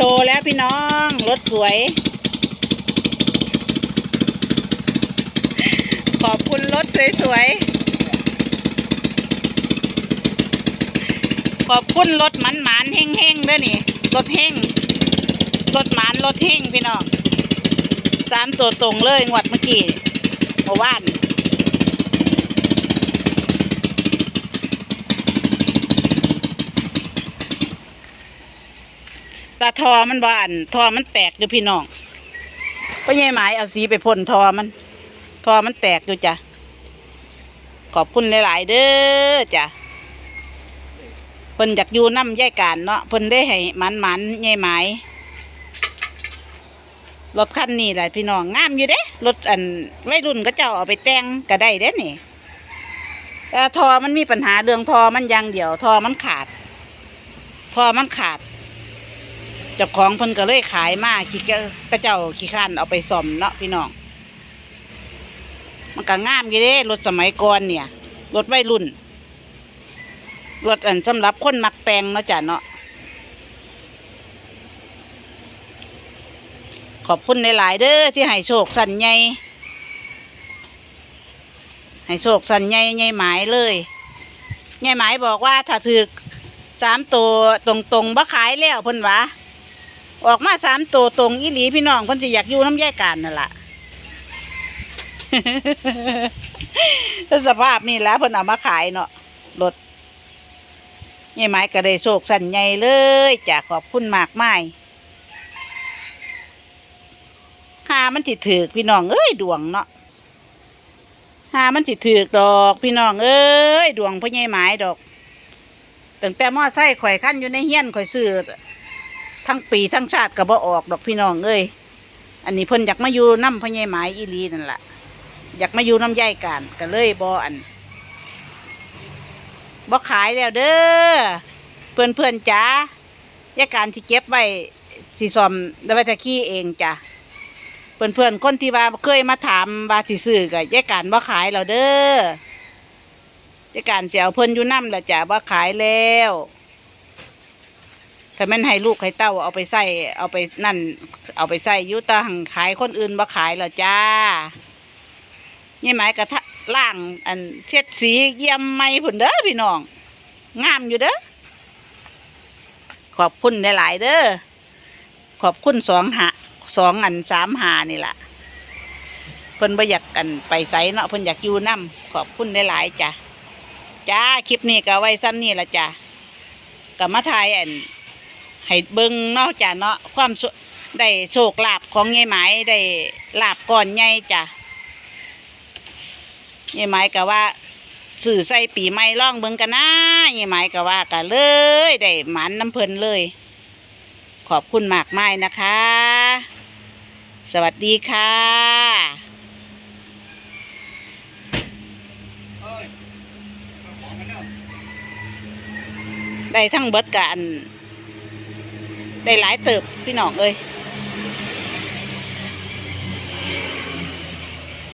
โชว์แล้วพี่น้อง รถสวย ขอบคุณรถสวยๆ ขอบคุณรถหมันหมานๆเฮงเฮงๆด้อนี่ รถเฮงรถหมานรถเฮงพี่น้องสามตัวตรงเลยงวดเมื่อกี้เมื่อวาน ตาทอมันบานทอมันแตกอยู่พี่น้องก็ยายหมายเอาสีไปพ่นทอมัน ทอมันแตกอยู่จ้ะขอบคุณหลายๆเด้อจ้ะเพิ่นอยากอยู่น้ำยายการเนาะเพิ่นได้ให้มันมันๆยายหมายรถคันนี้แหละพี่น้องงามอยู่เด้รถอันวัยรุ่นก็เจ้าเอาไปแต่งก็ได้เด้นี่แต่ทอมันมีปัญหาเรื่องทอมันยางเดียว ทอมันขาด ทอมันขาด เจ้าของเพิ่นก็เลยขายมาขี้เกกระเจ้าขี้ข้านเอาไปซ่อมเนาะพี่น้อง มันก็งามอยู่เด้รถสมัยก่อนเนี่ย รถวัยรุ่น รถอันสำหรับคนมักแต่งเนาะจ้ะเนาะขอบคุณหลายๆเด้อที่ให้โชคสันใหญ่ให้โชคสันใหญ่ใหญ่หมายเลยใหญ่หมายบอกว่าถ้าถือสามตัวตรงๆบ่ขายแล้วเพิ่นวะ ออกมาสามตัวตรงอีหลีพี่น้องเพิ่นสิอยากอยู่น้ำแยกกันนั่นล่ะ สภาพนี่แหล้วเพิ่นเอามาขายเนาะรถนี่ไม้ก็ได้โชคสันใหญ่เลยจ้ะขอบคุณมากมายหามันติดถือกพี่น้องเอ้ยดวงเนาะหามันติดถือกดอก พี่น้องเอ้ยดวงพ่อใหญ่ไม้ดอกตั้งแต่มอไซค์ข่อยขั้นอยู่ในเฮียนข่อยซื้อ ทั้งปีทั้งชาติก็บ่ออกดอกพี่น้องเอ้ยอันนี้เพิ่นอยากมาอยู่น้ำพญายหมายอีหลีนั่นแหละอยากมาอยู่น้ำใยายกันก็เลยบ่อันบ่ขายแล้วเด้อเพื่อนเพื่อนจ้ายาการที่เก็บไว้ที่ซ่อมแล้วไว้ถ้าขี้เองจ้ะเพื่อนเพื่อนคนที่ว่าเคยมาถามว่าสิซื้อก็ยายการบ่ขายแล้วเด้อยาการสิเอาเพิ่นอยู่น้ำแล้วจ้ะบ่ขายแล้ว ถ้าแม่นให้ลูกให้เต้าเอาไปใส่เอาไปนั่น เอาไปใส่ยุตาหังขายคนอื่นบ่ขายแล้วจ้านี่หมายกระทะล่าง อันเช็ดสีเยี่ยมไม่ผุนเด้อพี่น้อง งามอยู่เด้อขอบคุณหลายๆเด้อขอบคุณสองหาสองอันสามหานี่ล่ะเพิ่นบ่อยากกันไปไสเนาะเพิ่นอยากอยู่น้ำขอบคุณหลายๆจ้ะจ้าคลิปนี้ก็ไว้ซ้ำนี่ละจ้ะกับมาทายอัน ให้เบิ่งเนาะจ้ะเนาะความสุได้โชคลาภของยายไหมายได้ลาบก่อนใหญ่จ้ะยายไหมายก็ว่าสื่อใส่ปีใหม่ล่องเบิ่งกันนะยายไหมายก็ว่ากันเลยได้หมันน้ำเพลินเลย ขอบคุณมากมายนะคะ สวัสดีค่ะได้ทั้งเบิดกัน ได้หลายเติบพี่น้องเอ้ย